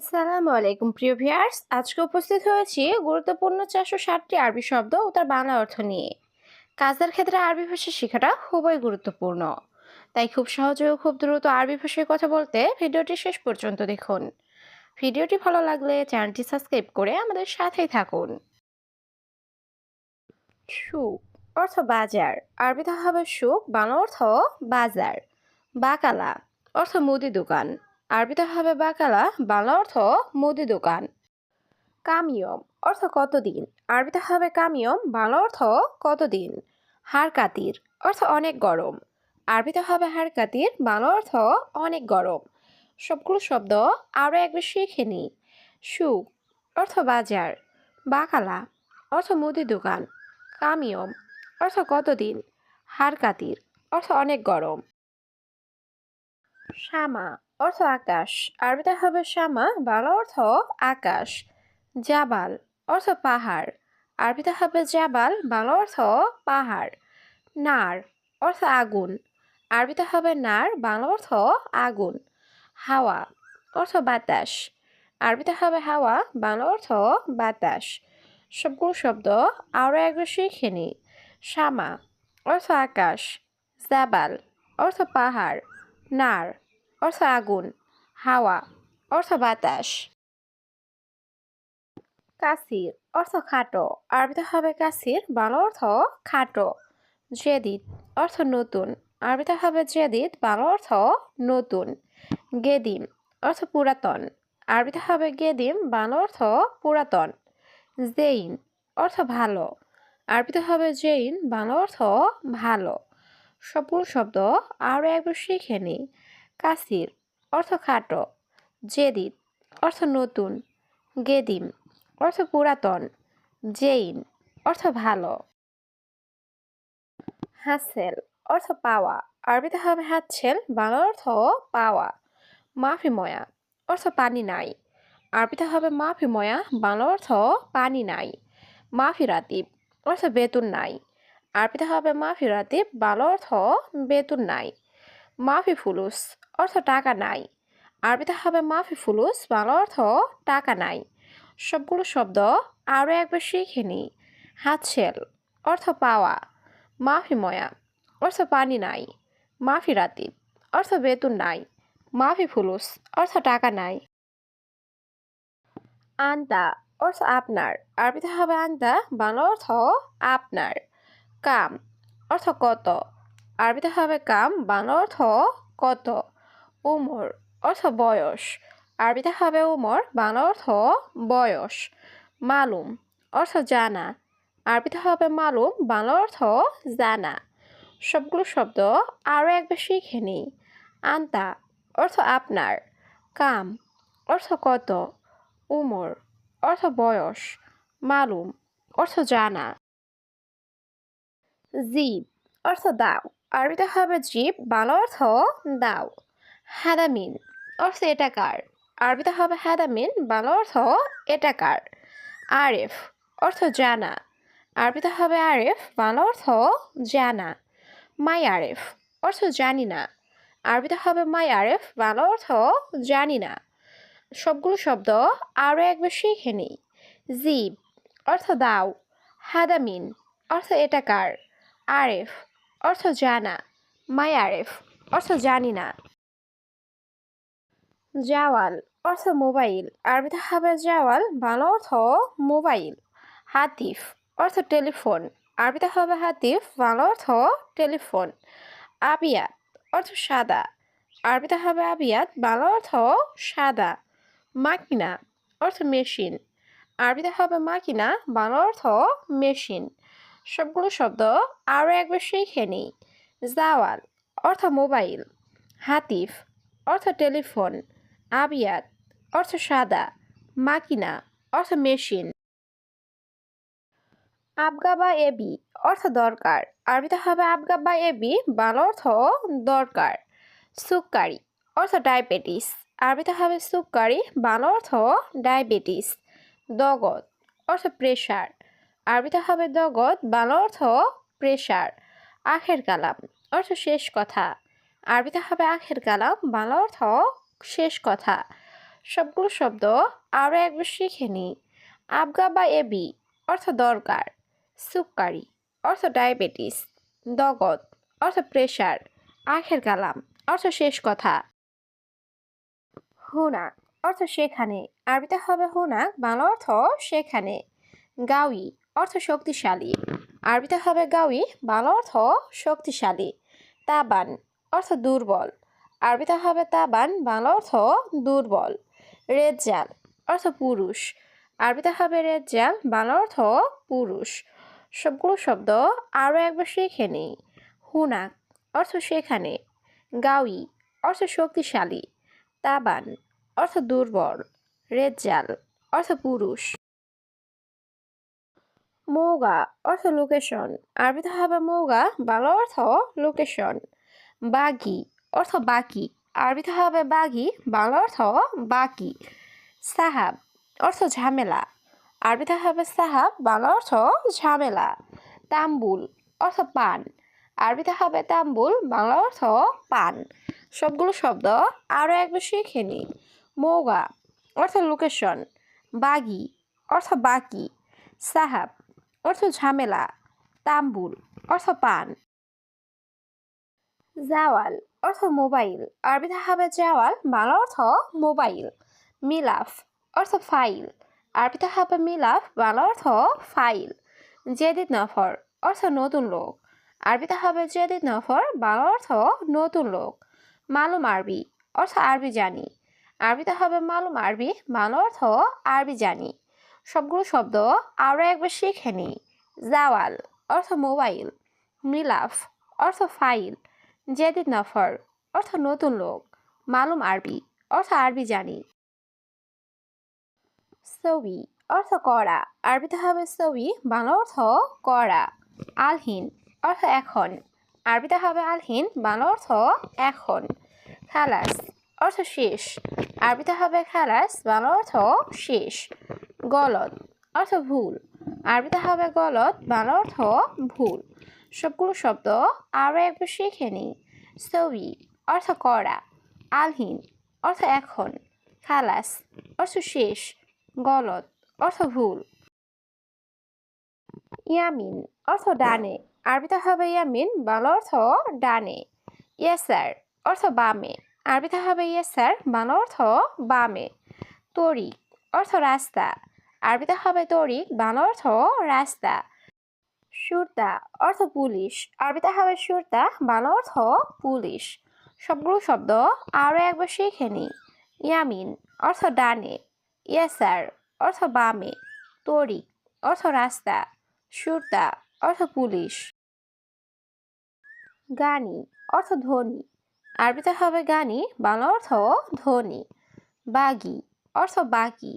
আসসালামু আলাইকুম, প্রিয় ভিউয়ার্স। আজকে উপস্থিত হয়েছি গুরুত্বপূর্ণ চারশো ষাটটি আরবি শব্দ ও তার বাংলা অর্থ নিয়ে। কাজের ক্ষেত্রে আরবি ভাষা শেখাটা খুবই গুরুত্বপূর্ণ। তাই খুব সহজে ও খুব দ্রুত আরবি ভাষায় কথা বলতে ভিডিওটি শেষ পর্যন্ত দেখুন। ভিডিওটি ভালো লাগলে চ্যানেলটি সাবস্ক্রাইব করে আমাদের সাথেই থাকুন। সুখ, অর্থ বাজার। আরবিতে হবে সুখ, বাংলা অর্থ বাজার। বাকালা, অর্থ মুদি দোকান। আরবিতে হবে বাকালা, বাংলা অর্থ মুদি দোকান। কামিয়ম অর্থ কতদিন? আরবিতে হবে কামিয়ম, বাংলা অর্থ কতদিন? হাড় কাতির অর্থ অনেক গরম। আরবিতে হবে হাড় কাতির, বাংলা অর্থ অনেক গরম। সবগুলো শব্দ আরও একবার শিখে নিই। সুখ অর্থ বাজার, বাকালা অর্থ মুদি দোকান। কামিয়ম অর্থ কতদিন? হাড় কাতির অর্থ অনেক গরম। শামা অর্থ আকাশ। আরবিতে হবে শামা বাংলা অর্থ আকাশ। জাবাল অর্থ পাহাড়। আরবিতে হবে জাবাল, বাংলা অর্থ পাহাড়। নার অর্থ আগুন। আরবিতে হবে নার, বাংলা অর্থ আগুন। হাওয়া অর্থ বাতাস। আরবিতে হবে হাওয়া, বাংলা অর্থ বাতাস। সবগুলো শব্দ আরও একবার শিখে নিই শামা অর্থ আকাশ। জাবাল অর্থ পাহাড়। নার অর্থ আগুন, হাওয়া, অর্থ বাতাস। কাসির অর্থ খাটো, আরবিতে হবে কাসির বাংলা অর্থ খাটো। জেদিত অর্থ নতুন, আরবিতে হবে জেদিত বাংলা অর্থ নতুন। গেদিম অর্থ পুরাতন, আরবিতে হবে গেদিম, বাংলা অর্থ পুরাতন। জেইন অর্থ ভালো, আরবিতে হবে জেইন, বাংলা অর্থ ভালো। সবগুলো শব্দ আরও একবার শিখে নিই কাসির, অর্থ খাটো। জেদিদ, অর্থ নতুন। গেদিম, অর্থ পুরাতন। জেইন, অর্থ ভালো। হাসেল, অর্থ পাওয়া। আরবিতে হবে হাতছেল, বাংলা অর্থ পাওয়া। মাফি ময়া, অর্থ পানি নাই। আরবিতে হবে মাফি ময়া, বাংলা অর্থ পানি নাই। মাফি রাতিব, অর্থ বেতন নাই। আরবিতে হবে মাফি রাতিব, বাংলা অর্থ বেতন নাই। মাফি ফুলুস অর্থ টাকা নাই। আরবিতে হবে মাফি ফুলুস বাংলা অর্থ টাকা নাই। সবগুলো শব্দ আরও একবার শিখে নিই হাতছেল অর্থ পাওয়া। মাফি ময়া অর্থ পানি নাই। মাফি রাতিব অর্থ বেতন নাই। মাফি ফুলুস অর্থ টাকা নাই। আন্তা, অর্থ আপনার। আরবিতে হবে আন্তা, বাংলা অর্থ আপনার। কাম, অর্থ কত। আরবিতে হবে কাম, বাংলা অর্থ কত? উমর, অর্থ বয়স। আরবিতে হবে উমর, বাংলা অর্থ বয়স। মালুম, অর্থ জানা। আরবিতে হবে মালুম, বাংলা অর্থ জানা। সবগুলো শব্দ আরও একবার শিখে নিই। আন্তা, অর্থ আপনার। কাম, অর্থ কত? উমর, অর্থ বয়স। মালুম, অর্থ জানা। জীব, অর্থ দাও। আরবিতে হবে জীব, বাংলা অর্থ দাও। হাদামিন, অর্থ এটা কার? আরবিতে হবে হাদামিন, বাংলা অর্থ এটা কার? আরেফ, অর্থ জানা। আরবিতে হবে আরেফ, বাংলা অর্থ জানা। মাই আরেফ, অর্থ জানি না। আরবিতে হবে মাই আরেফ, বাংলা অর্থ জানি না। সবগুলো শব্দ আরও একবার শিখে নিই। জিব, অর্থ দাও। হাদামিন, অর্থ এটা কার? আরেফ অর্থ জানা। মাই আরেফ, অর্থ জানি না। জাওয়াল, অর্থ মোবাইল। আরবিতে হবে জাওয়াল, বাংলা অর্থ মোবাইল। হাতিফ, অর্থ টেলিফোন। আরবিতে হবে হাতিফ, বাংলা অর্থ টেলিফোন। আবিয়াত, অর্থ সাদা। আরবিতে হবে আবিয়াত, বাংলা অর্থ সাদা। মাকিনা, অর্থ মেশিন। আরবিতে হবে মাকিনা, বাংলা অর্থ মেশিন। সবগুলো শব্দ আরও একবার শিখে নিই। জাওয়াল অর্থ মোবাইল। হাতিফ, অর্থ টেলিফোন। আবিয়াত, অর্থ সাদা। মাকিনা, অর্থ মেশিন। আবগা বা এবি, অর্থ দরকার। আরবিতে হবে আবগা বা এবি, বাংলা অর্থ দরকার। সুক্কারি, অর্থ ডায়াবেটিস। আরবিতে হবে সুক্কারি, বাংলা অর্থ ডায়াবেটিস। দগদ, অর্থ প্রেশার আরবিতে হবে দগদ বাংলা অর্থ প্রেশার আখের কালাম, অর্থ শেষ কথা। আরবিতে হবে আখের কালাম, বাংলা অর্থ শেষ কথা। সবগুলো শব্দ আরও একবার শিখে নিই আবগা বা এবি, অর্থ দরকার। সুক্কারি অর্থ ডায়াবেটিস। দগদ অর্থ প্রেশার আখের কালাম, অর্থ শেষ কথা। হুনাক, অর্থ সেখানে। আরবিতে হবে হুনাক, বাংলা অর্থ সেখানে। গাউই অর্থ শক্তিশালী। আরবিতে হবে গাউই বাংলা অর্থ শক্তিশালী। তাবান, অর্থ দুর্বল। আরবিতে হবে তাবান, বাংলা অর্থ দুর্বল। রেজ্জাল, অর্থ পুরুষ। আরবিতে হবে রেজ্জাল, বাংলা অর্থ পুরুষ। সবগুলো শব্দ আরও একবার শিখে নেই। হুনাক, অর্থ সেখানে। গাউই অর্থ শক্তিশালী। তাবান, অর্থ দুর্বল। রেজ্জাল, অর্থ পুরুষ। মৌগা অর্থ লোকেশন আরবিতে হবে মৌগা, বাংলা অর্থ লোকেশন বাগি অর্থ বাকি। আরবিতে হবে বাগি, বাংলা অর্থ বাকি। সাহাব অর্থ ঝামেলা। আরবিতে হবে সাহাব, বাংলা অর্থ ঝামেলা। তাম্বুল অর্থ পান। আরবিতে হবে তাম্বুল, বাংলা অর্থ পান। সবগুলো শব্দ আরও একবার শিখে নিই মৌগা অর্থ লোকেশন বাগি অর্থ বাকি। সাহাব অর্থ ঝামেলা, তাম্বুল, অর্থ পান। জাওয়াল, অর্থ মোবাইল। আরবিতে হবে জাওয়াল, বাংলা অর্থ মোবাইল। মিলাফ, অর্থ ফাইল। আরবিতে হবে মিলাফ, বাংলা অর্থ ফাইল। জেদিদ নফর, অর্থ নতুন লোক। আরবিতে হবে জেদিদ নফর, বাংলা অর্থ নতুন লোক। মালুম আরবি, অর্থ আরবি জানি। আরবিতে হবে মালুম আরবি, বাংলা অর্থ আরবি জানি। সবগুলো শব্দ আরও একবার শিখে নিই। জাওয়াল অর্থ মোবাইল। মিলাফ, অর্থ ফাইল। জেদিদ নফর, অর্থ নতুন লোক। মালুম আরবি, অর্থ আরবি জানি। সবি অর্থ করা আরবিতে হবে সবি বাংলা অর্থ করা আলহীন, অর্থ এখন। আরবিতে হবে আলহীন, বাংলা অর্থ এখন। খালাস, অর্থ শেষ। আরবিতে হবে খালাস, বাংলা অর্থ শেষ। গলত, অর্থ ভুল। আরবিতে হবে গলত, বাংলা অর্থ ভুল। সবগুলো শব্দ আরও একবার শিখে নিই। সবি অর্থ করা আলহীন, অর্থ এখন। খালাস, অর্থ শেষ। গলত, অর্থ ভুল। ইয়ামিন, অর্থ ডানে। আরবিতে হবে ইয়ামিন, বাংলা অর্থ ডানে। ইয়েসার, অর্থ বামে। আরবিতে হবে ইয়েসার, বাংলা অর্থ বামে। তরিক, অর্থ রাস্তা। আরবিতে হবে তরিক বাংলা অর্থ রাস্তা। সুরতা অর্থ পুলিশ, আরবিতে হবে সুরতা, বাংলা অর্থ পুলিশ। সবগুলো শব্দ আরও একবার শিখে নিই। ইয়ামিন অর্থ ডানে, ইয়াসার অর্থ বামে তরিক অর্থ রাস্তা, সুরতা অর্থ পুলিশ। গানি অর্থ ধ্বনি, আরবিতে হবে গানি, বাংলা অর্থ ধ্বনি। বাগি অর্থ বাকি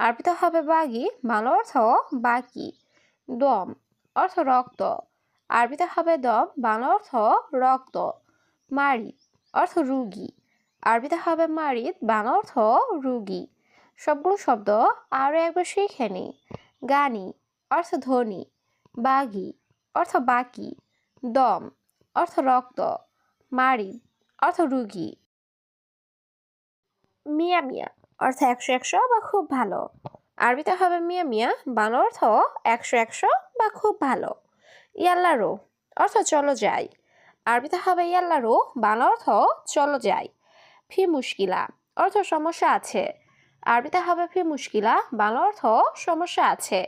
আরবিতে হবে বাগি, বাংলা অর্থ বাকি, দম অর্থ রক্ত আরবিতে হবে দম, বাংলা অর্থ রক্ত মারিদ অর্থ রুগী আরবিতে হবে মারিদ বাংলা অর্থ রুগী, সবগুলো শব্দ আরও একবার শিখে নিই গানি অর্থ ধ্বনি বাগি অর্থ বাকি, দম অর্থ রক্ত মারিদ অর্থ রুগী। মিয়া মিয়া অর্থ একশো একশো বা খুব ভালো। আরবিতে হবে মিয়া মিয়া, বাংলা অর্থ একশো একশো বা খুব ভালো। ইয়াল্লা রো, অর্থ চলো যাই। আরবিতে হবে ইয়াল্লা রো, বাংলা অর্থ চলো যাই। ফি মুশকিলা, অর্থ সমস্যা আছে। আরবিতে হবে ফি মুশকিলা, বাংলা অর্থ সমস্যা আছে।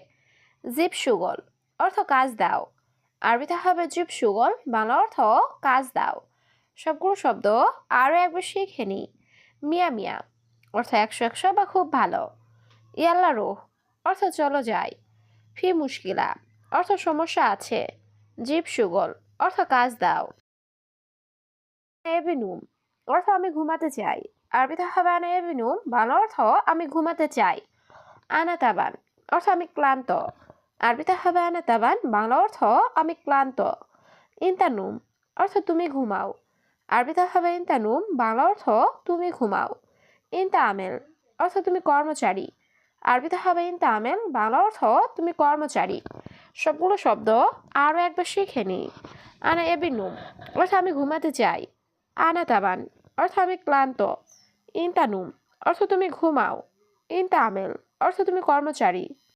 জিপ সুগল, অর্থ কাজ দাও। আরবিতে হবে জিপ সুগল, বাংলা অর্থ কাজ দাও। সবগুলো শব্দ আরও একবার শিখে নিই মিয়া মিয়া অর্থ একশো একশো বা খুব ভালো। ইয়াল্লা রোহ, অর্থ চলো যাই। ফি মুশকিলা, অর্থ সমস্যা আছে। জীব সুগল, অর্থ কাজ দাও। এভিনুম অর্থ আমি ঘুমাতে চাই। আরবিতে হবে আনা এভিনুম বাংলা অর্থ আমি ঘুমাতে চাই। আনা তাবান অর্থ আমি ক্লান্ত। আরবিতে হবে আনা তাবান বাংলা অর্থ আমি ক্লান্ত। ইন্তানুম, অর্থ তুমি ঘুমাও। আরবিতে হবে ইন্তানুম, বাংলা অর্থ তুমি ঘুমাও। ইনতা আমেল অর্থ তুমি কর্মচারী। আরবিতে হবে ইনতা আমেল বাংলা অর্থ তুমি কর্মচারী। সবগুলো শব্দ আরও একবার শিখে নিই আনা এবিনুম, অর্থ আমি ঘুমাতে চাই। আনা তাবান, অর্থ আমি ক্লান্ত। ইনতানুম, অর্থ তুমি ঘুমাও। ইন আমেল অর্থ তুমি কর্মচারী।